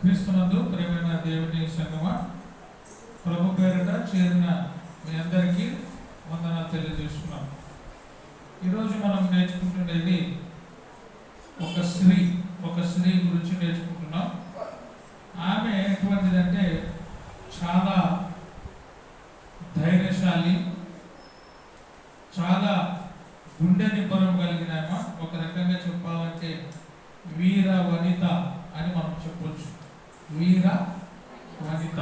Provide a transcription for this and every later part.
క్రీస్తునందు ప్రేమైన దేవుని సంగమ? ప్రభు పేరిట చేరిన మీ అందరికీ వందనాలు తెలియజేస్తున్నాం. ఈరోజు మనం నేర్చుకుంటున్నది ఒక స్త్రీ ఒక స్త్రీ గురించి నేర్చుకుంటున్నాం. ఆమె ఎటువంటిదంటే చాలా ధైర్యశాలి చాలా గుండె నిబ్బరం కలిగిన ఒక రకంగా చెప్పాలంటే వీర వనిత అని మనం చెప్పొచ్చు. వీర వనిత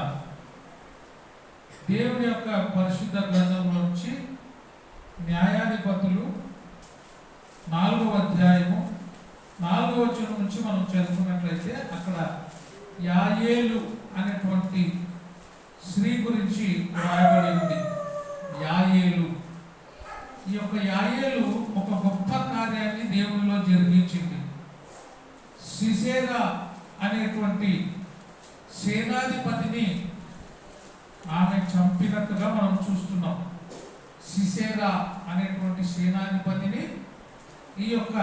దేవుని యొక్క పరిశుద్ధ గ్రంథంలో నుంచి న్యాయాధిపతులు నాలుగవ అధ్యాయము నాలుగవ వచనం నుంచి మనం చదువుకున్నట్లయితే అక్కడ యాయేలు అనేటువంటి స్త్రీ గురించి రాయబడి ఉంది. యాయేలు. ఈ యొక్క యాయేలు ఒక గొప్ప కార్యాన్ని దేవునిలో జరిగించింది. సిసేరా అనేటువంటి సేనాధిపతిని ఆమె చంపినట్టుగా మనం చూస్తున్నాం. సిసేరా అనేటువంటి సేనాధిపతిని ఈ యొక్క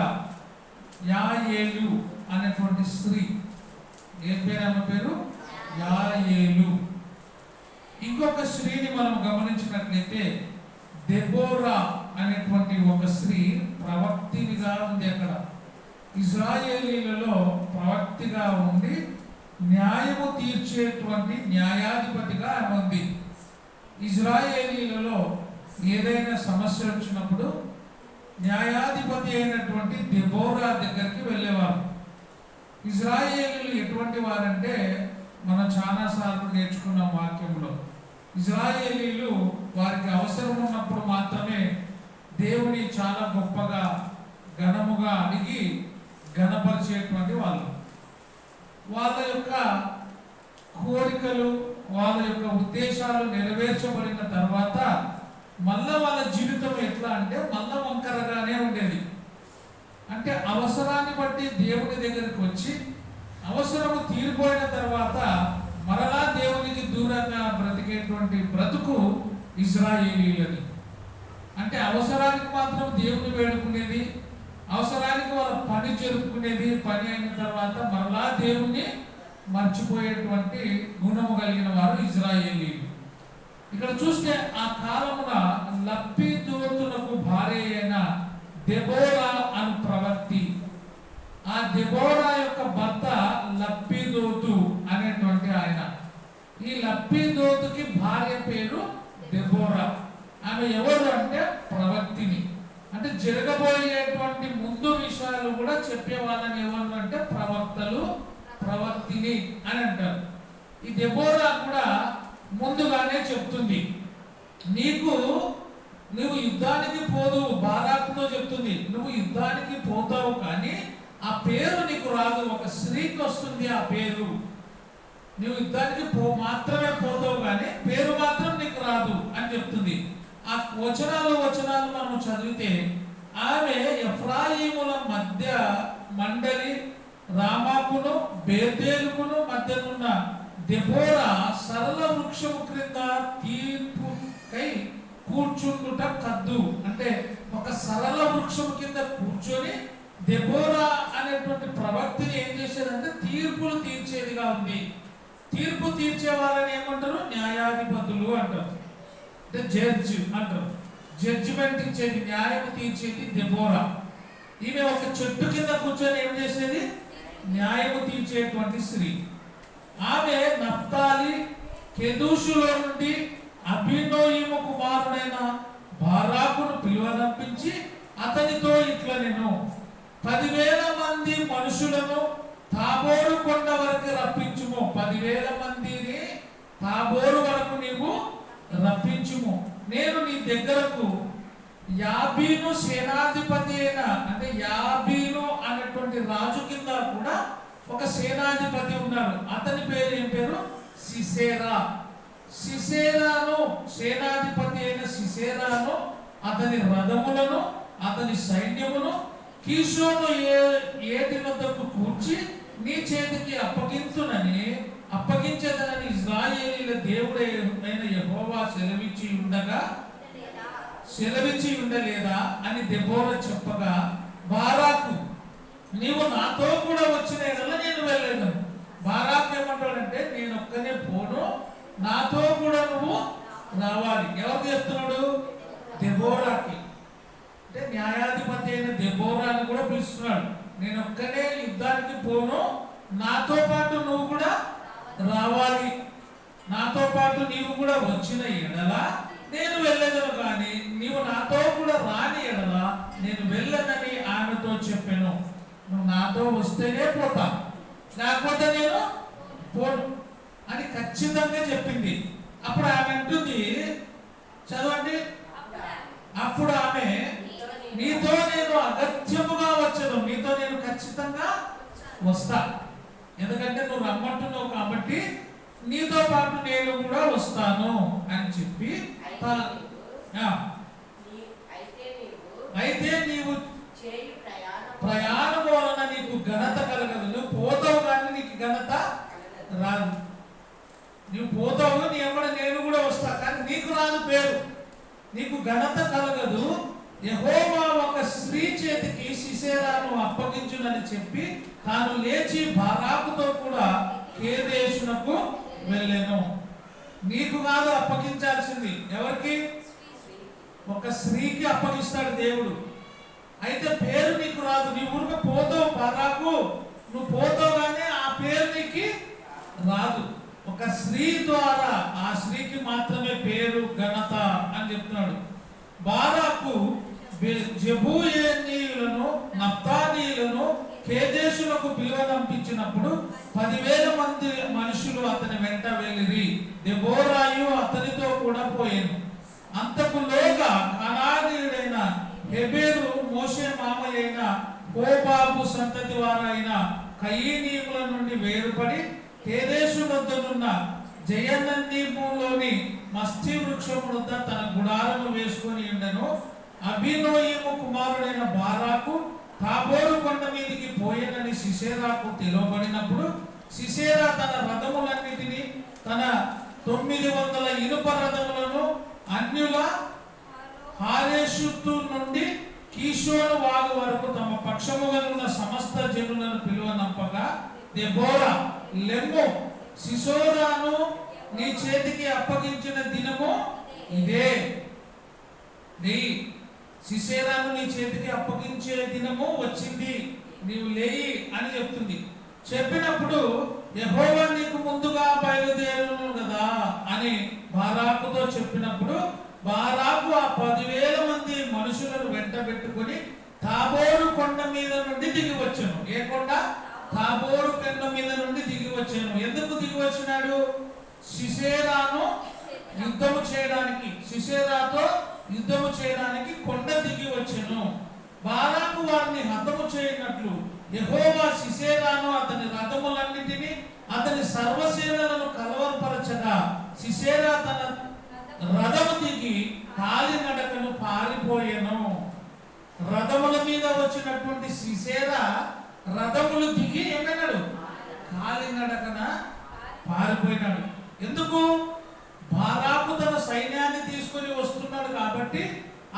యాయేలు అనేటువంటి స్త్రీ ఏ పేరు ఆమె పేరు? యాయేలు. ఇంకొక స్త్రీని మనం గమనించినట్లయితే దెబోరా అనేటువంటి ఒక స్త్రీ ప్రవక్తినిగా ఉంది అక్కడ. ఇజ్రాయేలీలలో ప్రవక్తిగా ఉండి న్యాయము తీర్చేటువంటి న్యాయాధిపతిగా ఆమె ఉంది. ఇజ్రాయేలీలలో ఏదైనా సమస్య వచ్చినప్పుడు న్యాయాధిపతి అయినటువంటి దెబోరా దగ్గరికి వెళ్ళేవారు. ఇజ్రాయేలీలు ఎటువంటి వారంటే మనం చాలాసార్లు నేర్చుకున్న వాక్యంలో ఇజ్రాయేలీలు వారికి అవసరం ఉన్నప్పుడు మాత్రమే దేవుని చాలా గొప్పగా ఘనముగా అడిగి ఘనపరిచేటువంటి వాళ్ళు. వాళ్ళ యొక్క కోరికలు వాళ్ళ యొక్క ఉద్దేశాలు నెరవేర్చబడిన తర్వాత మళ్ళా వాళ్ళ జీవితం ఎట్లా అంటే మళ్ళా వంకరగానే ఉండేది. అంటే అవసరాన్ని బట్టి దేవుని దగ్గరికి వచ్చి అవసరము తీరిపోయిన తర్వాత మరలా దేవునికి దూరంగా బ్రతికేటువంటి బ్రతుకు ఇజ్రాయేలీలది. అంటే అవసరానికి మాత్రం దేవుని వేడుకునేది అవసరానికి వాళ్ళ పని జరుపుకునేది పని అయిన తర్వాత మరలా దేవుణ్ణి మర్చిపోయేటువంటి గుణము కలిగిన వారు ఇజ్రాయేలీలు. ఇక్కడ చూస్తే ఆ కాలమున లప్పి దూతులకు భార్య అయిన దెబోరా అని ప్రవర్తి ఆ దెబోరా యొక్క భర్త లప్పిదోతు అనేటువంటి ఆయన. ఈ లప్పిదోతుకి భార్య పేరు దెబోరా. ఆమె ఎవరు అంటే ప్రవక్తిని. అంటే జరగబోయేటువంటి ముందు విషయాలు కూడా చెప్పే వాళ్ళని అంటే ప్రవక్తలు ప్రవక్తిని అని అంటారు. ఈ దెబోరా కూడా ముందుగానే చెప్తుంది. నీకు నువ్వు యుద్ధానికి పోదు బారాకుతో చెప్తుంది. నువ్వు యుద్ధానికి పోతావు కానీ ఆ పేరు నీకు రాదు ఒక స్త్రీకి వస్తుంది ఆ పేరు. నువ్వు యుద్ధానికి పో మాత్రమే పోతావు కానీ పేరు మాత్రం నీకు రాదు అని చెప్తుంది. ఆ వచనాలు వచనాలు మనం చదివితే ఆమె ఎఫ్రాయిముల మధ్య మండలి రామాకును బేతేలుకును మధ్యనున్న దెబోరా సరళ వృక్షము క్రింద తీర్పుకై కూర్చుండుట కద్దు. అంటే ఒక సరళ వృక్షం కింద కూర్చొని దెబోరా అనేటువంటి ప్రవక్తిని ఏం చేసేదంటే తీర్పులు తీర్చేదిగా ఉంది. తీర్పు తీర్చే వాళ్ళని ఏమంటారు? న్యాయాధిపతులు అంటారు. జడ్జ్ అంటారు. జడ్జిమెంట్ ఇచ్చేది న్యాయం తీర్చేది దెబోరా ఈమె ఒక చెట్టు కింద కూర్చొని ఏం చేసేది? న్యాయము తీర్చేటువంటి స్త్రీ. ఆమె నఫ్తాలి కెదూషులో నుండి అభినోయిము కుమారుడైన బారాకును పిలువనంపించి అతనితో ఇట్లా నేను పదివేల మంది మనుషులను తాబోరు కొండ వరకు రప్పించుము. పదివేల మందిని తాబోరు వరకు నీవు రప్పించుము. నేను నీ దగ్గరకు యాబీను సేనాధిపతి అయిన అంటే యాబీను అనేటువంటి రాజు కింద కూడా ఒక సేనాధిపతి ఉన్నాడు. అతని పేరు ఏం పేరు? సిసేరా. సిసేరాను సేనాధిపతి అయిన సిసేరాను అతని రథములను అతని సైన్యమును కీషోను ఏ ఏటి వద్దకు కూర్చి నీ చేతికి అప్పగించునని అప్పగించదనని ఇజ్రాయేలీల దేవుడే యహోవా సెలవిచ్చి ఉండగా సెలవిచ్చి ఉండలేదా? అని దెబోర చెప్పగా బారాకు నీవు నాతో కూడా వచ్చిన ఎడల నేను బారాకు ఏమంటాడంటే నేను ఒక్కనే పోను నాతో కూడా నువ్వు రావాలి. ఎవరు చెప్తున్నాడు దెబోరాకి. అంటే న్యాయాధిపతి అయిన దెబోరా అని కూడా పిలుస్తున్నాడు నేను ఒక్కనే యుద్ధానికి పోను నాతో పాటు నువ్వు కూడా రావాలి. నాతో పాటు నీవు కూడా వచ్చిన ఎడల నేను వెళ్ళదను కానీ నీవు నాతో కూడా రాని ఎడల నేను వెళ్ళనని ఆమెతో చెప్పాను. నువ్వు నాతో వస్తేనే పోతా. లేకపోతే నేను పోను అని ఖచ్చితంగా చెప్పింది. అప్పుడు ఆమె అంటుంది చదవండి. అప్పుడు ఆమె నీతో నేను అగత్యముగా వచ్చను. నీతో నేను ఖచ్చితంగా వస్తా. ఎందుకంటే నువ్వు రమ్మంటున్నావు కాబట్టి నీతో పాటు నేను కూడా వస్తాను అని చెప్పి అయితే నీవు ప్రయాణం వలన నీకు ఘనత కలగదు. నువ్వు పోతావు కానీ నీకు ఘనత రాదు. నువ్వు పోతావు నీ ఎమ్మడ నేను కూడా వస్తా కానీ నీకు రాదు పేరు. నీకు ఘనత కలగదు. యెహోవా ఒక స్త్రీ చేతికి సిసేరాను అప్పగించునని చెప్పి తాను లేచి బారాకుతో కూడా కేదేశునకు వెళ్ళాను నీకు కాదు అప్పగించాల్సింది. ఎవరికి? ఒక స్త్రీకి అప్పగిస్తాడు దేవుడు. అయితే పేరు నీకు రాదు. నీ ఊరికి పోతావు బారాకు నువ్వు పోతావు కానీ ఆ పేరు నీకు రాదు. ఒక స్త్రీ ద్వారా ఆ స్త్రీకి మాత్రమే పేరు ఘనత అని చెప్తున్నాడు. బారాకు జబూయేనీయులను నప్తానీయులను కేదేశులకు పిలువనంపించినప్పుడు పదివేల మంది మనుషులు అతని వెంట వెళ్ళిరి. దెబోరాయు అతనితో కూడా పోయాను. అంతకులోగా కనానీయుడైన హెబేరు మోసే మామయ్యైన హోబాబు సంతతి వారైన కయీనీముల నుండి వేరుపడి కేదేశు వద్దనున్న జయనందీపులోని మస్తి వృక్షం వద్ద తన గుడారము వేసుకొని ఉండెను. అభినోయము కుమారుడైన బారాకు తాబోరు కొండ మీదికి పోయేనని శిశేరాకు తెలవబడినప్పుడు శిశేరా తన రథములన్నిటిని తన తొమ్మిది వందల ఇనుప రథములను అన్యుల హారేషుత్తు నుండి కీశోను వాగు వరకు తమ పక్షముగా ఉన్న సమస్త జనులను పిలువనంపగా దెబోరా లెమ్ము శిశోరాను నీ చేతికి అప్పగించిన దినము ఇదే. నీ శిశేరాను నీ చేతికి అప్పగించే దినము వచ్చింది. నీవు లేయి అని చెప్తుంది. చెప్పినప్పుడు యహోవా నీకు ముందుగా బయలుదేరును కదా అని బారాకుతో చెప్పినప్పుడు బారాకు ఆ పదివేల మంది మనుషులను వెంట పెట్టుకొని తాబోరు కొండ మీద నుండి దిగి వచ్చాను. ఏ కొండ? తాబోరు కొండ మీద నుండి దిగి వచ్చాను. ఎందుకు దిగి వచ్చినాడు? సిసేరాను యుద్ధము చేయడానికి. శిశేరాతో యుద్ధము చేయడానికి కొండ దిగి వచ్చెను. బారాకు వారిని హతము చేయనట్లు యహోవా శిశేరాను అతని రథములన్నిటిని అతని సర్వసేనలను కలవరపరచగా శిశేరా తన రథము దిగి కాలినడకను పారిపోయాను. రథముల మీద వచ్చినటువంటి సిసేరా రథములు దిగి ఏమైనాడు? కాలినడకన పారిపోయినాడు. ఎందుకు? బారాకు తన సైన్యాన్ని తీసుకొని వస్తున్నాడు కాబట్టి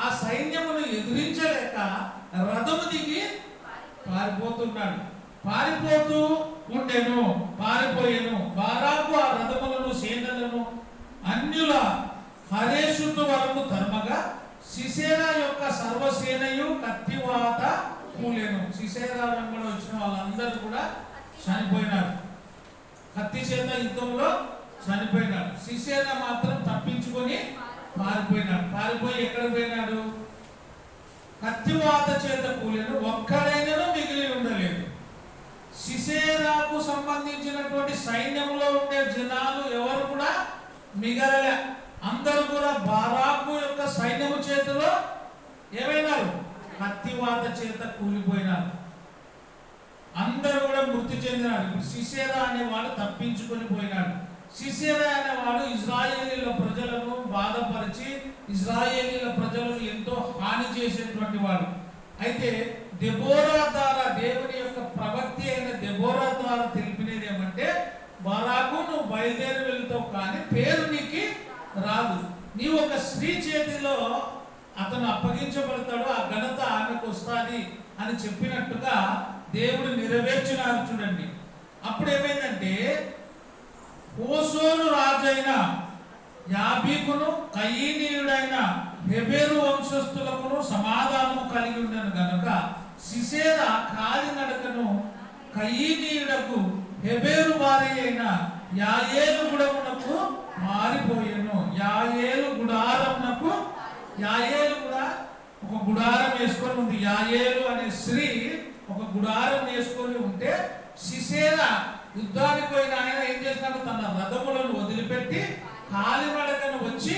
ఆ సైన్యమును ఎదిరించలేక రథము దిగి పారిపోతున్నాడు. పారిపోతూ ఉండెను పారిపోయాను. బారాకు ఆ రథములను సేనలను అన్యుల హరేషుతు వరకు ధర్మగా సిసేరా యొక్క సర్వసేనయు కత్తివాత కూలేను. సిసేరా రంగంలో వచ్చిన వాళ్ళందరూ కూడా చనిపోయినారు. కత్తి చేత యుద్ధంలో చనిపోయినాడు. సిసేన మాత్రం తప్పించుకొని పారిపోయినాడు. పారిపోయి ఎక్కడ పోయినాడు? కత్తివాత చేత కూలిన ఒక్కడైనను మిగిలి ఉండలేదు. సిసేరాకు సంబంధించినటువంటి సైన్యంలో ఉండే జనాలు ఎవరు కూడా మిగలలే. అందరూ కూడా బారాకు యొక్క సైన్యము చేతిలో ఏమైనారు? కత్తివాత చేత కూలిపోయినారు. అందరూ కూడా మృతి చెందినారు. ఇప్పుడు సిసేరా అనేవాడు తప్పించుకొని పోయినాడు. సిసేరా అనేవాడు ఇజ్రాయేలీల ప్రజలను బాధపరిచి ఇజ్రాయేలీల ప్రజలను ఎంతో హాని చేసేటువంటి వాడు. అయితే దెబోరా ద్వారా దేవుని యొక్క ప్రవక్తి అయిన దెబోరా ద్వారా తెలిపినది ఏమంటే బరాకు నువ్వు బయలుదేరి వెళ్తావు కానీ పేరు నీకు రాదు. నీవు ఒక స్త్రీ చేతిలో అతను అప్పగించబడతాడు ఆ ఘనత ఆమెకు వస్తుంది అని చెప్పినట్టుగా దేవుడు నెరవేర్చినారు చూడండి. అప్పుడు ఏమైందంటే హోసోరు రాజైన యాబీకును కయీనీయుడైన హెబేరు వంశస్థులకును సమాధానము కలిగి ఉండను గనుక సిసేర కాలినడకను కయీనీయుడకు హెబేరు వారి అయిన యాయేలు గుడమునకు మారిపోయాను. యాయేలు గుడారమునకు యాయేలు కూడా ఒక గుడారం వేసుకొని ఉంది. యాయేలు అనే స్త్రీ ఒక గుడారం వేసుకొని ఉంటే సిసేర యుద్ధానికి పోయిన ఆయన ఏం చేస్తాడు? తన రథములను వదిలిపెట్టి కాలినడకను వచ్చి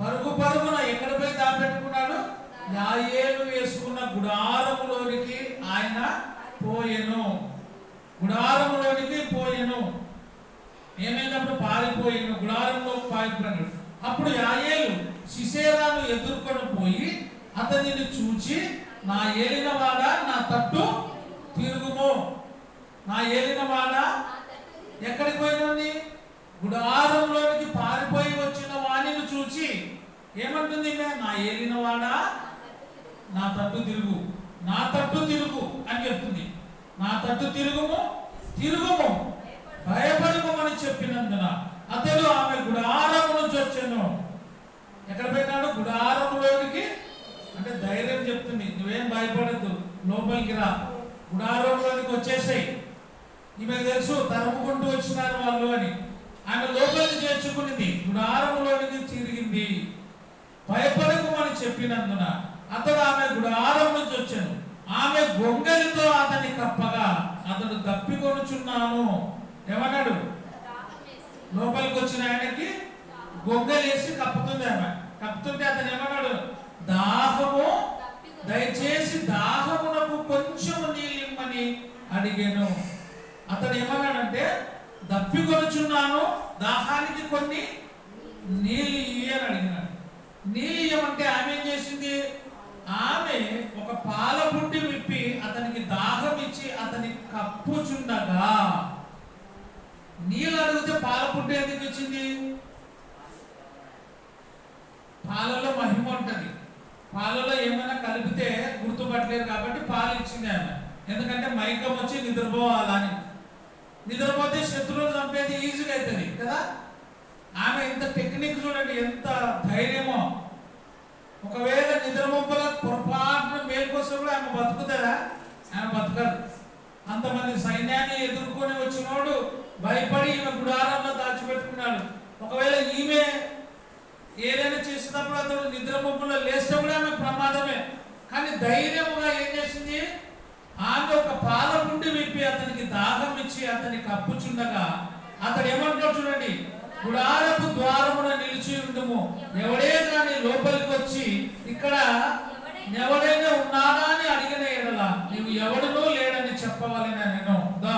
పరుగు పరుగున ఎక్కడ పోయి దాపెట్టుకున్నాడు? యాయేలు వేసుకున్న గుడారములోనికి ఆయన పోయెను. గుడారములోనికి పోయెను. ఏమైనప్పుడు పారిపోయిన గుడారంలో పారిపోయినాడు. అప్పుడు యాయేలు సిసేరాను ఎదుర్కొని పోయి అతనిని చూచి నా ఏలినవాడా నా తట్టు తిరుగుము. నా ఏలినవాడా ఎక్కడికి పోయినని గుడారంలోనికి పారిపోయి వచ్చిన వాణిని చూచి ఏమంటుంది నా నా ఏలినవాడా? నా తట్టు తిరుగు. నా తట్టు తిరుగు అని చెప్తుంది. నా తట్టు తిరుగుము? తిరుగుము. భయపడకమని చెప్పినందున అతడు ఆమె గుడారం నుంచి వచ్చాను. ఎక్కడ పోయినాడు? గుడారంలోనికి అంటే ధైర్యం చెప్తుంది. నువ్వేం భయపడద్దు. లోపలికి రా. గుడారంలోనికి వచ్చేసాయి. ఈమె తెలుసు తరుముకుంటూ వచ్చినారు వాళ్ళు అని. ఆమె లోపలికి చేర్చుకునింది గుడారంలోనికి తిరిగింది. భయపడకు అని చెప్పినందున అతడు ఆమె గుడారం నుంచి వచ్చాను. ఆమె గొంగలితో అతని కప్పగా అతడు తప్పికొనుచున్నాను ఏమన్నాడు? లోపలికి వచ్చిన ఆయనకి గొంగలేసి కప్పుతుంది ఆమె. కప్పుతుంటే అతను ఏమన్నాడు? దాహము దయచేసి దాహమునకు కొంచెము నీళ్ళిమ్మని అడిగాను. అతడు ఏమన్నాడంటే దప్పికొనుచున్నాను దాహానికి కొన్ని నీళ్ళు ఇయ్యని అడిగినాడు. నీళ్ళు ఇయ్యమంటే ఆమె ఏం చేసింది? ఆమె ఒక పాల బుడ్డి విప్పి అతనికి దాహం ఇచ్చి అతని కప్పుచుండగా నీళ్ళు అడిగితే పాల బుడ్డి ఎందుకు ఇచ్చింది? పాలలో మహిమ ఉంటుంది. పాలలో ఏమైనా కలిపితే గుర్తుపట్టలేదు కాబట్టి పాలు ఇచ్చింది ఆమె. ఎందుకంటే మైకం వచ్చి నిద్రపోవాలని. నిద్రపోతే శత్రువులు చంపేది ఈజీగా అవుతుంది కదా? ఆమె ఎంత టెక్నిక్ చూడండి ఎంత ధైర్యమో. ఒకవేళ నిద్ర మొప్పల పొరపాటున మేల్కొస్తే కూడా ఆమె బతుకుతుందా? ఆమె బతకదు. అంతమంది సైన్యాన్ని ఎదుర్కొని వచ్చినోడు భయపడి ఈమె గుడారంలో దాచిపెట్టుకున్నాడు. ఒకవేళ ఈమె ఏదైనా చేసినప్పుడు అతడు నిద్ర మొప్పులో లేస్తే కూడా ఆమె ప్రమాదమే. కానీ ధైర్యముగా ఏం చేసింది? ఆమె ఒక పాలకుండి విప్పి అతనికి దాహం ఇచ్చి అతని కప్పుచుండగా అతడు ఏమంటాడు చూడండి గుడారపు ద్వారమున నిలిచి ఉండుము. ఎవడే కానీ లోపలికి వచ్చి ఇక్కడ ఎవడైనా ఉన్నాడా అని అడిగిన ఎడల నీవు ఎవడనో లేడని చెప్పవాలని నేను? దా.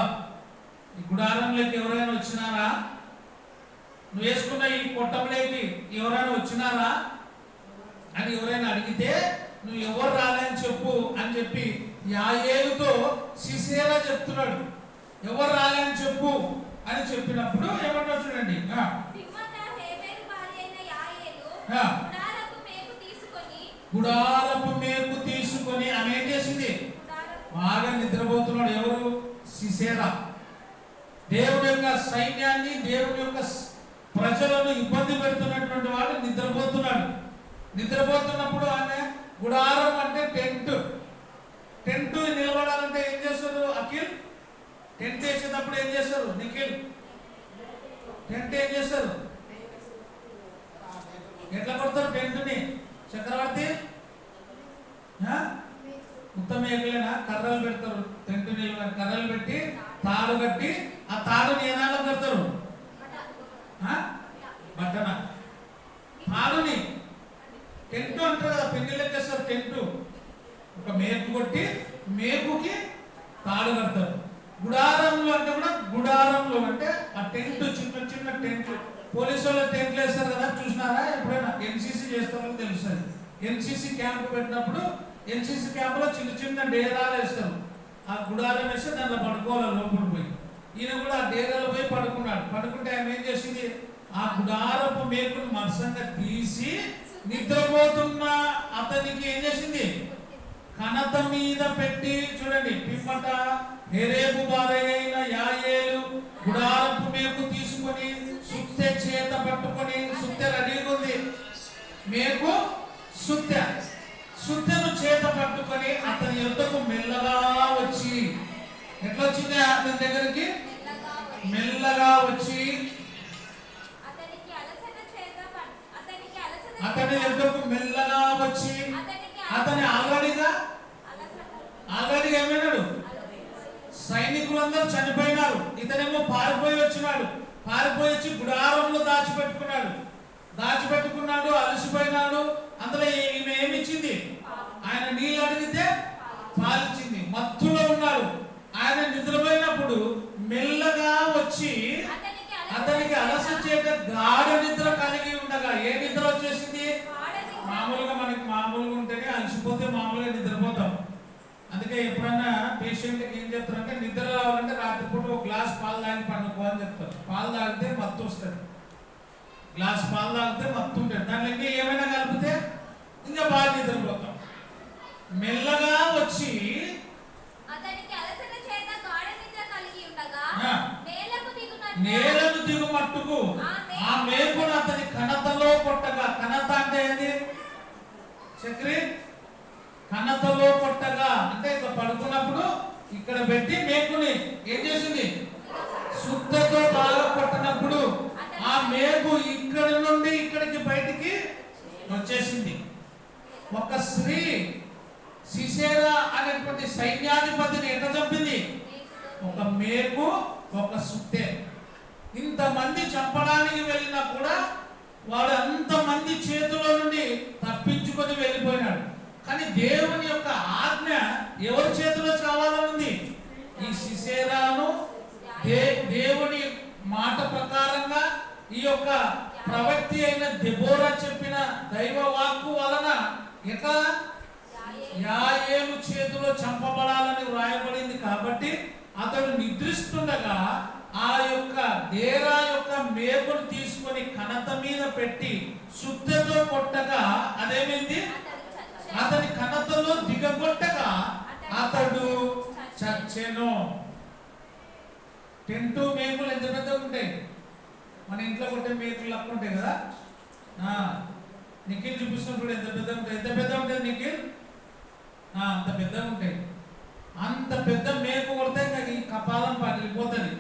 ఈ గుడారంలోకి ఎవరైనా వచ్చినారా? నువ్వు వేసుకున్న ఈ పొట్టంలోకి ఎవరైనా వచ్చినారా? అని ఎవరైనా అడిగితే నువ్వు ఎవరు రాలని చెప్పు అని చెప్పి యాయేలుతో సిసేరా చెప్తున్నాడు. ఎవరు రాలని చెప్పు అని చెప్పినప్పుడు ఏమంటారు చూడండి. గుడారపు మేకు తీసుకొని ఆమె ఏం చేసింది? బాగా నిద్రపోతున్నాడు. ఎవరు? సిసేరా దేవుని యొక్క సైన్యాన్ని దేవుని యొక్క ప్రజలను ఇబ్బంది పెడుతున్నటువంటి వాడు నిద్రపోతున్నాడు. నిద్రపోతున్నప్పుడు ఆమె గుడారం అంటే టెంట్. టెంట్ నిలబడాలంటే ఏం చేస్తారు అఖిల్? టెంట్ వేసేటప్పుడు ఏం చేస్తారు నిఖిల్? టెంట్ ఏం చేస్తారు? ఎట్లా కొడతారు టెంట్ని చక్రవర్తి? మొత్తం ఉత్తమ కర్రలు పెడతారు టెంట్ నిలబడి కర్రలు పెట్టి తాడు కట్టి ఆ తాడుని ఏనాళ్ళం పెడతారు? బట్టన. తాడుని. టెంట్ అంటారు కదా పెళ్ళి లెక్కేస్తారు టెంట్ ఒక మేకు కొట్టి మేకుకి తాడు కడతారు గుడారంలో అంటే కూడా గుడారంలో అంటే ఆ టెంట్ చిన్న చిన్న టెంట్ పోలీసు వాళ్ళు టెంట్లు వేస్తారు కదా చూసినారా? ఎప్పుడైనా ఎన్సీసీ చేస్తామని తెలుస్తుంది. ఎన్సీసీ క్యాంప్ పెట్టినప్పుడు ఎన్సీసీ క్యాంపులో చిన్న చిన్న డేరాలు వేస్తారు. ఆ గుడారం వేస్తే దాంట్లో పడుకోవాలి లోపల పోయి. ఈయన కూడా ఆ డేరాలో పోయి పడుకున్నాడు. పడుకుంటే ఆయన ఏం చేసింది? ఆ గుడారపు మేకును మరసంగా తీసి నిద్రపోతున్న అతనికి ఏం చేసింది? కనత మీద పెట్టి చూడండి పిమ్మట నెరేపు బారైన యాయేలు గుడారపు మేకు తీసుకొని సుత్తె చేత పట్టుకొని సుత్తె రెడీగా ఉంది మేకు సుత్తె సుత్తెను చేత పట్టుకొని అతని యుద్ధకు మెల్లగా వచ్చి ఎట్లా వచ్చింది అతని దగ్గరికి? మెల్లగా వచ్చి అతని యుద్ధకు మెల్లగా వచ్చి అతని ఆల్రెడీగా ఆల్రెడీగా ఏమైనాడు సైనికులందరూ చనిపోయినారు. ఇతనేమో పారిపోయి వచ్చినాడు. పారిపోయి వచ్చి గుడారంలో దాచిపెట్టుకున్నాడు. దాచిపెట్టుకున్నాడు అలసిపోయినాడు. అందులో ఈమె ఏమి ఇచ్చింది ఆయన నీళ్ళు అడిగితే పాలిచ్చింది. మత్తులో ఉన్నాడు. ఆయన నిద్రపోయినప్పుడు మెల్లగా వచ్చి అతనికి అలస చేత గాఢ నిద్ర కలిగి ఉండగా ఏ నిద్ర వచ్చేసింది? మామూలుగా మనకి మామూలుగా ఉంటేనే అలసిపోతే మామూలుగా నిద్రపోతాం. అందుకే ఎప్పుడన్నా పేషెంట్కి ఏం చెప్తారంటే నిద్ర రావాలంటే రాత్రిపూట ఒక గ్లాస్ పాలు తాగి పండుకో అని చెప్తారు. పాలు తాగితే మత్తు వస్తుంది. గ్లాస్ పాలు తాగితే మత్తు ఉంటుంది. దాంట్లో ఇంకా ఏమైనా కలిపితే ఇంకా బాగా నిద్రపోతాం. మెల్లగా వచ్చి. నేలకు నేలను దిగుమట్టుకు ఆ మేకును అతని కణతలో కొట్టగా కణత అంటే ఏంది? చక్రి కణతలో కొట్టగా అంటే ఇట్లా పడుకున్నప్పుడు ఇక్కడ పెట్టి మేకుని ఏం చేసింది? శుద్ధతో బాగా పట్టినప్పుడు ఆ మేకు ఇక్కడ నుండి ఇక్కడికి బయటికి వచ్చేసింది. ఒక స్త్రీ సిసేరా అనేటువంటి సైన్యాధిపతిని ఎట్లా చంపింది? ఒక మేకు ఒక సుత్తే. ఇంతమంది చంపడానికి వెళ్ళినా కూడా వాడు అంతమంది చేతిలో నుండి తప్పించుకొని వెళ్ళిపోయినాడు కానీ దేవుని యొక్క ఆజ్ఞ ఎవరి చేతిలో కావాలని ఉంది ఈ సిసేరాను దే దేవుని మాట ప్రకారంగా ఈ యొక్క ప్రవక్తి అయిన దెబోరా చెప్పిన దైవ వాక్కు వలన ఇక యాయేలు చేతిలో చంపబడాలని వ్రాయబడింది కాబట్టి అతడు నిద్రిస్తుండగా ఆ యొక్క డేరా యొక్క మేకును తీసుకొని కణత మీద పెట్టి శుద్ధతో కొట్టగా అదేమైంది? అతని కణతలో దిగగొట్టగా అతడు చచ్చెను. టెంటు మేకులు ఎంత ఇంట్లో కొట్టే మేకులు లెక్క ఉంటాయి కదా? ఆ, నిఖిల్ చూపిస్తున్నప్పుడు ఎంత పెద్ద ఉంటాయి ఎంత పెద్ద ఉంటుంది నిఖిల్? ఆ, అంత పెద్దగా ఉంటాయి. అంత పెద్ద మేకు కొడితే ఈ కపాలం పగిలిపోతుంది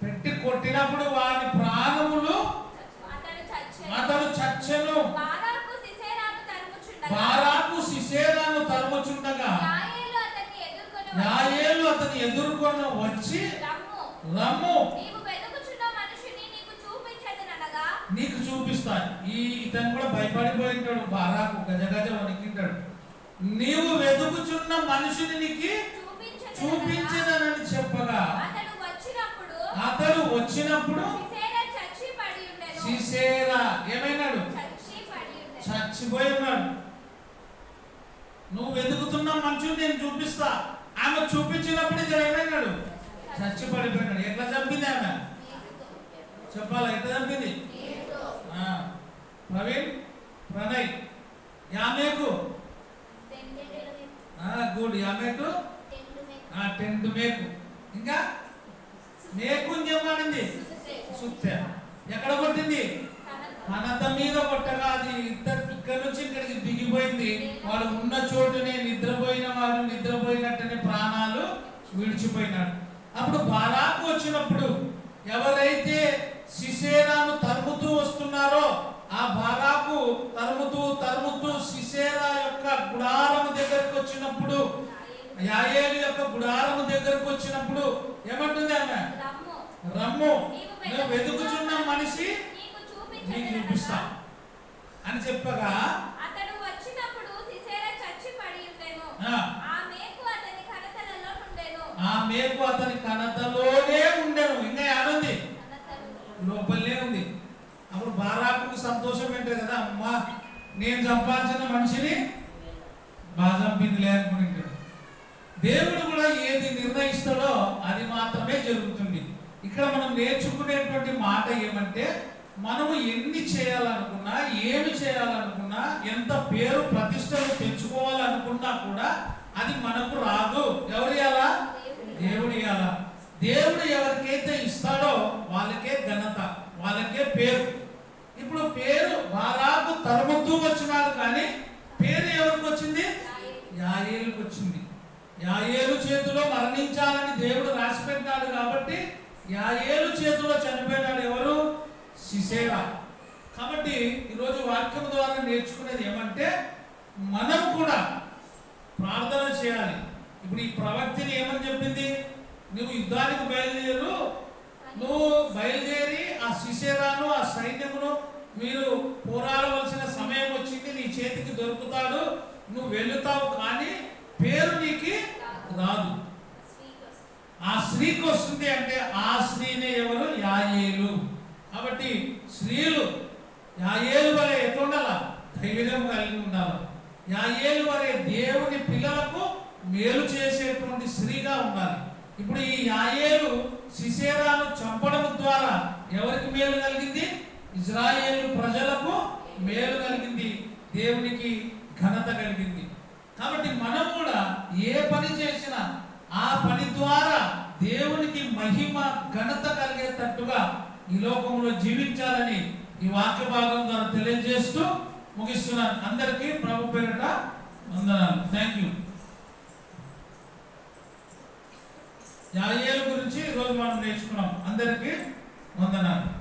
పెట్టి కొట్టినప్పుడు వాని ప్రాణములు అతడు చచ్చెను. బారాకు సిసెరాను తరుముచుండగా. యాయేలు అతని ఎదుర్కొని వచ్చి రమ్ము రమ్ము నీవు వెతుకుచున్న మనిషిని నీకు చూపించదనగా నీకు చూపిస్తా ఈ ఇతను కూడా భయపడిపోయి ఉంటాడు బారాకు గజ గజ వణికింటాడు. నీవు వెతుకుచున్న మనిషిని నీకు చూపించదనని చెప్పగా అతడు వచ్చినప్పుడు సిసెరా ఏమైనాడు? చచ్చిపోయి ఉన్నాడు నువ్వు వెతుకుతున్న మనుషులు నేను చూపిస్తా. ఆమె చూపించినప్పుడు ఇతడు ఏమైనాడు? చచ్చి పడిపోయినాడు ఎట్లా చంపింది ఆమె? చెప్పాలా? చంపింది? ఆ, ప్రవీణ్ ప్రణయ్ యామేకు ఆ, గుడ్. యామేకు ఆ, టెంట్ మేకు. ఇంకా? మేకు ఇంకేమాడింది సుత్తె ఎక్కడ కొట్టింది? అనంత మీద కొట్టగా అది ఇద్దరు ఇక్కడ నుంచి ఇక్కడికి దిగిపోయింది. వాడు ఉన్న చోటునే నిద్రపోయిన వాడు నిద్రపోయినట్టనే ప్రాణాలు విడిచిపోయినాడు. అప్పుడు బారాకు వచ్చినప్పుడు ఎవరైతే సిసేరాను తరుముతూ వస్తున్నారో ఆ బారాకు తరుముతూ తరుముతూ సిసేరా యొక్క గుడారము దగ్గరకు వచ్చినప్పుడు యాయేలు యొక్క గుడారము దగ్గరకు వచ్చినప్పుడు ఏమంటుంది ఆమె? రమ్ము. నువ్వు వెతుకుచున్న మనిషి నీకు చూపిస్తా. అని చెప్పగా అతడు వచ్చినప్పుడు సిసెరా చచ్చి పడి ఉండెను. ఆ, మేకు అతని కనతలోనే ఉండెను. ఇంకా కడతలు లోపలనే ఉంది. అప్పుడు బారాకు సంతోషం ఏంటో కదా అమ్మా నేను సంపాదించిన మనిషిని బాగా చంపింది లేకపోయింటాడు దేవుడు కూడా ఏది నిర్ణయిస్తాడో అది మాత్రమే జరుగుతుంది. ఇక్కడ మనం నేర్చుకునేటువంటి మాట ఏమంటే మనము ఎన్ని చేయాలనుకున్నా ఏమి చేయాలనుకున్నా ఎంత పేరు ప్రతిష్టలు తెచ్చుకోవాలనుకున్నా కూడా అది మనకు రాదు. ఎవరు ఇవ్వాలా దేవుడు ఇవ్వాలా దేవుడు ఎవరికైతే ఇస్తాడో వాళ్ళకే ఘనత వాళ్ళకే పేరు. ఇప్పుడు పేరు బారాకు తరుముతూ వచ్చినారు కానీ పేరు ఎవరికి వచ్చింది? యాయేలుకి వచ్చింది. యాయేలు చేతిలో మరణించాలని దేవుడు రాసి పెట్టాడు కాబట్టి యాయేలు చేతిలో చనిపోయినాడు ఎవరు? సిసేరా. కాబట్టి ఈరోజు వాక్యం ద్వారా నేర్చుకునేది ఏమంటే మనం కూడా ప్రార్థన చేయాలి. ఇప్పుడు ఈ ప్రవక్తిని ఏమని చెప్పింది? నువ్వు యుద్ధానికి బయలుదేరు. నువ్వు బయలుదేరి ఆ శిశేరాను ఆ సైన్యమును మీరు పోరాడవలసిన సమయం వచ్చింది. నీ చేతికి దొరుకుతాడు. నువ్వు వెళుతావు కానీ పేరు నీకు రాదు. ఆ స్త్రీకి వస్తుంది అంటే ఆ స్త్రీనే ఎవరు? యాయేలు. కాబట్టి స్త్రీలు యాయేలు వలె ఎట్లుండాల ధైర్యం కలిగి ఉండాలి. యాయేలు వలె దేవుని పిల్లలకు మేలు చేసేటువంటి స్త్రీగా ఉండాలి. ఇప్పుడు ఈ యాయేలు సిసేరాను చంపడం ద్వారా ఎవరికి మేలు కలిగింది? ఇజ్రాయేలు ప్రజలకు మేలు కలిగింది. దేవునికి ఘనత కలిగింది. కాబట్టి మనం కూడా ఏ పని చేసినా ఆ పని ద్వారా దేవునికి మహిమ ఘనత కలిగేటట్టుగా ఈ లోకంలో జీవించాలని ఈ వాక్య భాగం ద్వారా తెలియజేస్తూ ముగిస్తున్నాను. అందరికీ ప్రభు పేరిట వందనాలు. థ్యాంక్ యూ యాయేలు గురించి ఈరోజు మనం నేర్చుకున్నాం. అందరికీ వందనాలు.